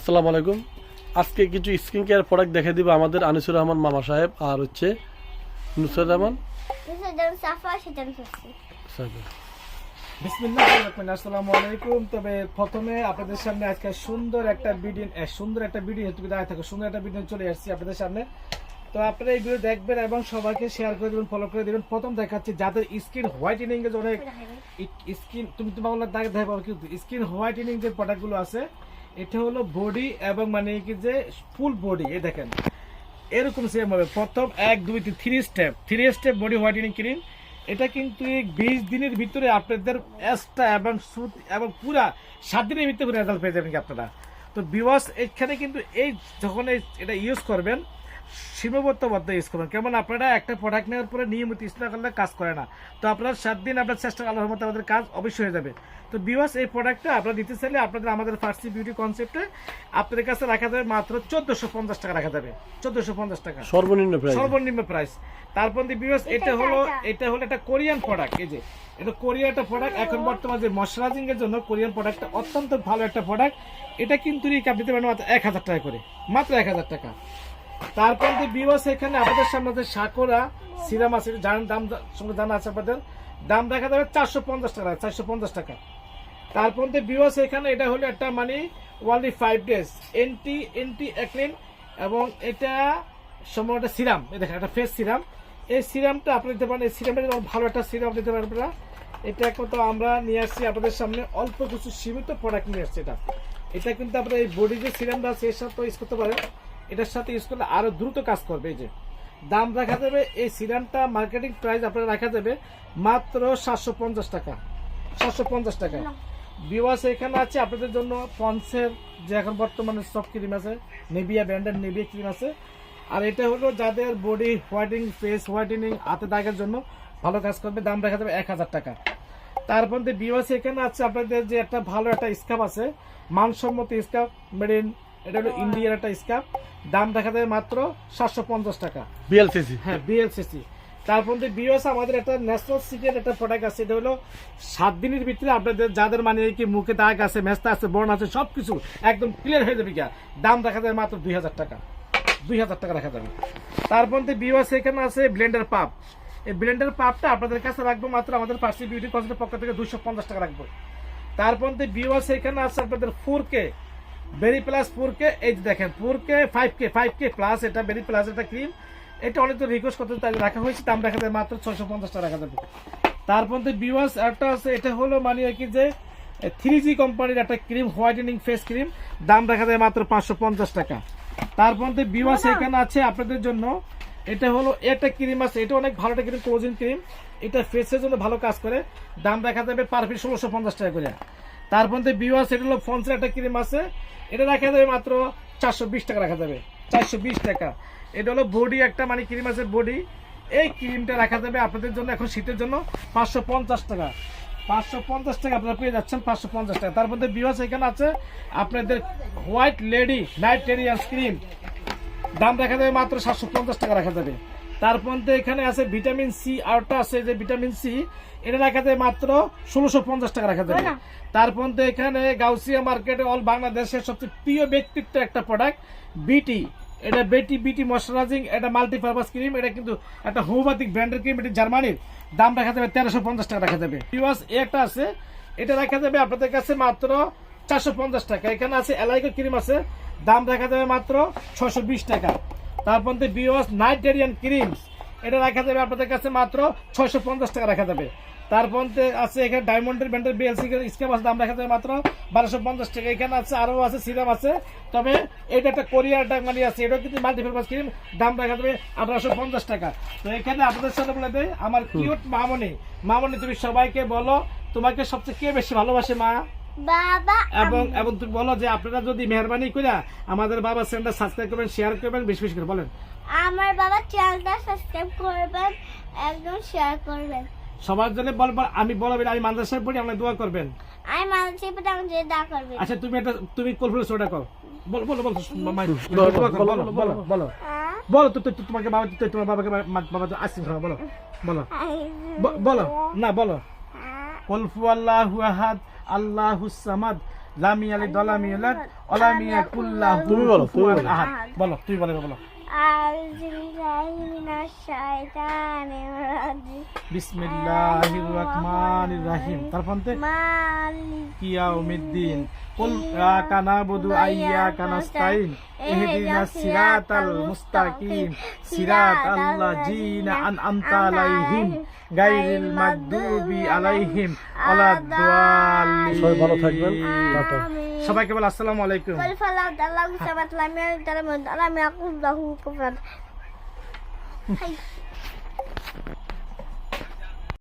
আসসালামু আলাইকুম। আজকে কিছু স্কিন কেয়ার প্রোডাক্ট দেখে দিব আমাদের আনিসুর রহমান মামা সাহেব আর হচ্ছে নুসরত রহমান। সেটার সাফা সেটার সস্তি সাহেব বিসমিল্লাহ আসসালামু আলাইকুম। তবে প্রথমে আপনাদের সামনে আজকে সুন্দর একটা ভিডিও সুন্দর একটা ভিডিও তুমি দাঁড়িয়ে থাকো। সুন্দর একটা ভিডিও চলে আসছি আপনাদের সামনে। তো আপনারা এই ভিডিও দেখবেন এবং সবাইকে শেয়ার করে দেবেন ফলো করে দেবেন। প্রথম দেখাচ্ছি যাদের স্কিন হোয়াইটেনিং এর অনেক স্কিন তুমি তোমার দাগ দেখাবো কিন্তু স্কিন হোয়াইটেনিং যে প্রোডাক্টগুলো আছে এটা হলো বডি এবং মানে কি যে ফুল বডি এ দেখেন। এরকম সেম হবে। প্রথম এক, দুই, তিন three step three step body whitening cream এটা কিন্তু বিশ দিনের ভিতরে আপনাদের এক্সট্রা এবং সুত এবং পুরা সাত দিনের ভিতরে রেজাল্ট পেয়ে যাবেন আপনারা। তো বিওয়াস এখানে কিন্তু এই যখন এটা ইউজ করবেন সীমাবদ্ধবদ্ধ ইউজ করবেন। কেমন আপনারা একটা প্রোডাক্ট নেওয়ার পরে নিয়মিত ইউজ না করলে কাজ করে না। তো আপনার সাত দিন আপনার চেষ্টা আল্লাহর মতো আমাদের কাজ অবশ্যই হয়ে যাবে। তো বিওয়াস এই প্রোডাক্টটা আপনারা দিতে চাইলে আপনাদের আমাদের ফার্সি বিউটি কনসেপ্টে আপনাদের কাছে রাখা যাবে মাত্র চোদ্দশো পঞ্চাশ টাকা রাখা যাবে। চোদ্দশো পঞ্চাশ টাকা। সর্বনিম্ন সর্বনিম্ন প্রাইস তারপর বিবাস এটা হলো এটা হলো একটা কোরিয়ান প্রোডাক্ট এই যে। এটা কোরিয়ান একটা প্রোডাক্ট এখন বর্তমানে ময়শ্চারাইজিং এর জন্য কোরিয়ান প্রোডাক্টটা অত্যন্ত ভালো একটা প্রোডাক্ট এটা কিন্তু রিকাপ দিতে পারেন মাত্র এক হাজার টাকা করে। মাত্র এক হাজার টাকা। তারপর বিবাস এখানে আপনাদের সামনে যে সাকোরা, সিরাম আছে দাম সঙ্গে জানা আছে আপনাদের? দাম দেখা যাবে চারশো পঞ্চাশ টাকা, চারশো পঞ্চাশ টাকা। তারপর বিওয়াস এখানে, এটা হলো একটা মানে only five days anti anti অ্যাক্লিন এবং এটা সম্ভবত সিরাম। এই দেখেন, একটা ফেস সিরাম। এই সিরামটা আপনি দিতে পারেন, এই সিরামটা ভালো একটা সিরাম দিতে পারেন আপনারা। এটা কত আমরা নিয়ে আসছি আপনাদের সামনে, অল্প কিছু সীমিত প্রোডাক্ট নিয়ে আসছি এটা। এটা কিন্তু আপনার এই বডি যে সিরামটা আছে, এর সাথে ইউজ করতে পারেন। এটার সাথে ইউজ করলে আরও দ্রুত কাজ করবে এই যে। দাম রাখা যাবে এই সিরামটা মার্কেটিং প্রাইস আপনারা রাখা যাবে মাত্র সাতশো পঞ্চাশ টাকা। সাতশো পঞ্চাশ টাকা। বিওয়াস এখানে আছে আপনাদের জন্য পন্সের যে এখন বর্তমানে সব ক্রিম আছে নেভিয়া ব্র্যান্ডের নেভিয়া ক্রিম আছে। আর এটা হলো যাদের বডি হোয়াইটিং ফেস হোয়াইটেনিং হাতে দাগের জন্য ভালো কাজ করবে দাম দেখা যাবে এক হাজার টাকা। তারপর বিওয়াস এখানে আছে আপনাদের যে একটা ভালো একটা স্কাপ আছে মানসম্মত স্কাপ মেড ইন এটা হলো ইন্ডিয়ার একটা স্কাপ দাম দেখা যাবে মাত্র সাতশো পঞ্চাশ টাকা। বিএলসিসি হ্যাঁ বিএলসিসি তারপর বিএস আমাদের একটা ন্যাশনাল সিক্রেট একটা প্রোডাক্ট আছে এটা হলো সাত দিনের ভিতরে আপনাদের যাদের মানে কি মুখে দাগ আছে মেস্তা আছে বর্ণ আছে সবকিছু একদম ক্লিয়ার হয়ে যাবে কি দাম দেখা যাবে মাত্র দুই হাজার টাকা। দুই হাজার টাকা রাখা যাবে। তারপর বিএস এখানে আছে ব্লেন্ডার পাপ এই ব্লেন্ডার পাপটা আপনাদের কাছে রাখব মাত্র আমাদের পার্সি বিউটি কনসেপ্টের পক্ষ থেকে দুশো পঞ্চাশ টাকা রাখব। তারপর বিওয়াস এখানে আছে আপনাদের four K berry plus four K এই যে দেখেন four K five K five K plus এটা বেরি প্লাস এটা ক্রিম এটা অনেক তো রিকোয়েস্ট করতে তাই রাখা হয়েছে দাম রাখা যাবে মাত্র ছয়শো পঞ্চাশ টাকা রাখা যাবে। তারপর বিওয়াস একটা আছে এটা হলো মানে কি যে থ্রি জি কোম্পানির একটা ক্রিম হোয়াইটেনিং ফেস ক্রিম দাম রাখা যায় মাত্র পাঁচশো পঞ্চাশ টাকা। তারপর বিওয়াস এখানে আছে আপনাদের জন্য এটা হলো একটা ক্রিম আছে এটা অনেক ভালো একটা ক্রিম ক্লোজিং ক্রিম এটা ফেসের জন্য ভালো কাজ করে দাম দেখা যাবে পার পিস ষোলোশো পঞ্চাশ টাকা করে। তারপর বিওয়াস এটা হলো ফন্সের একটা ক্রিম আছে। এটা রাখা যাবে মাত্র চারশো বিশ টাকা রাখা যাবে। চারশো বিশ টাকা। এটা হলো বডি একটা মানে ক্রিম আছে বডি। এই ক্রিমটা রাখা যাবে আপনাদের জন্য এখন শীতের জন্য পাঁচশো পঞ্চাশ টাকা। পাঁচশো পঞ্চাশ টাকা আপনারা পেয়ে যাচ্ছেন পাঁচশো পঞ্চাশ টাকা। তার মধ্যে বিওয়াস এখানে আছে আপনাদের হোয়াইট লেডি নাইট টেরিয়াস ক্রিম। দাম রাখা যাবে মাত্র সাতশো পঞ্চাশ টাকা রাখা যাবে। তারপর এখানে আছে ভিটামিন সি আরটা আছে যে ভিটামিন সি এটা রাখা যাবে মাত্র ষোলোশো পঞ্চাশ টাকা রাখা যাবে। তারপর এখানে গাউসিয়া মার্কেটে অল বাংলাদেশের সবচেয়ে প্রিয় ব্যক্তিত্ব একটা প্রোডাক্ট বিটি এটা বেটি বিটি ময়শ্চারাইজিং এটা মাল্টিপারপাস ক্রিম এটা কিন্তু একটা হোমিওপ্যাথিক ব্র্যান্ডের ক্রিম এটা জার্মানির দাম রাখা যাবে তেরোশো পঞ্চাশ টাকা রাখা যাবে। ইউএস একটা আছে এটা রাখা যাবে আপনাদের কাছে মাত্র চারশো পঞ্চাশ টাকা। এখানে আছে এলাইকো ক্রিম আছে দাম রাখা যাবে মাত্র ছশো বিশ টাকা। তারপর বিওস নাইটেরিয়ান ক্রিম এটা রাখা যাবে আপনাদের কাছে মাত্র ছয়শো পঞ্চাশ টাকা রাখা যাবে। তারপর আছে এখানে ডায়মন্ডের ব্যান্ডের বিএলসি স্কেপ আছে দাম রাখা যাবে মাত্র বারোশো পঞ্চাশ টাকা। এখানে আছে আরও আছে সিরাম আছে। তবে এটা একটা কোরিয়ার মানে আছে এটাও কিন্তু মাল্টিপারপাস ক্রিম দাম রাখা যাবে আঠারোশো পঞ্চাশ টাকা। তো এখানে আপনাদের সাথে বলে দেয় আমার কিউট মামনি মামনি তুমি সবাইকে বলো তোমাকে সবচেয়ে কে বেশি ভালোবাসে মা? এবং এবং তুমি বলো যে আপনারা যদি মেহরবানি করে আমাদের বাবা চ্যানেলটা সাবস্ক্রাইব করবেন শেয়ার করবেন বেশি বেশি করে বলেন। আমার বাবা চ্যানেলটা সাবস্ক্রাইব করবেন একদম শেয়ার করবেন। সবার জন্য বলবার আমি বলবেন আমি মাদ্রাসায় পড়ি আপনি দোয়া করবেন। আমি মানুষের প্রতি আমি যে দা করবেন। আচ্ছা তুমি এটা তুমি কলফুল সোটা কর। বলো বলো বলো মাই বলো, বলো, বলো বলো বলো আহ, বলো তো তোমাকে বাবা তো তোমার বাবাকে বাবা তো বলো বলো। বলো না বলো। কলফু আল্লাহু আহাদ আল্লাহুসামাদ লামি আলি দলামি ইলাদ অলামিয়া কুল্লাহ তুমি বলো তুমি বলো। আহাদ। বলো তুমি বলো বলো। বিসমিল্লাহির রহমানির রহিম। তারপর কিয়া উমিদ্দিন। কুল কানা নাবুদু আইয়া নাস্তাইন ইহদিনাস সিরাতাল মুস্তাকিম। সিরাত আল্লাযিনা আনআমতা আলাইহিম। গায়রিল মাগদুবি আলাইহিম। ওয়ালাদ-দাল্লিন সবাই ভালো থাকবেন। টাটা। সবাইকে বল আসসালামু আলাইকুম। কুল ফালাদ আল্লাহু সামাদ লাম ইয়াকুম লাহু কুফুয়ান। হাই।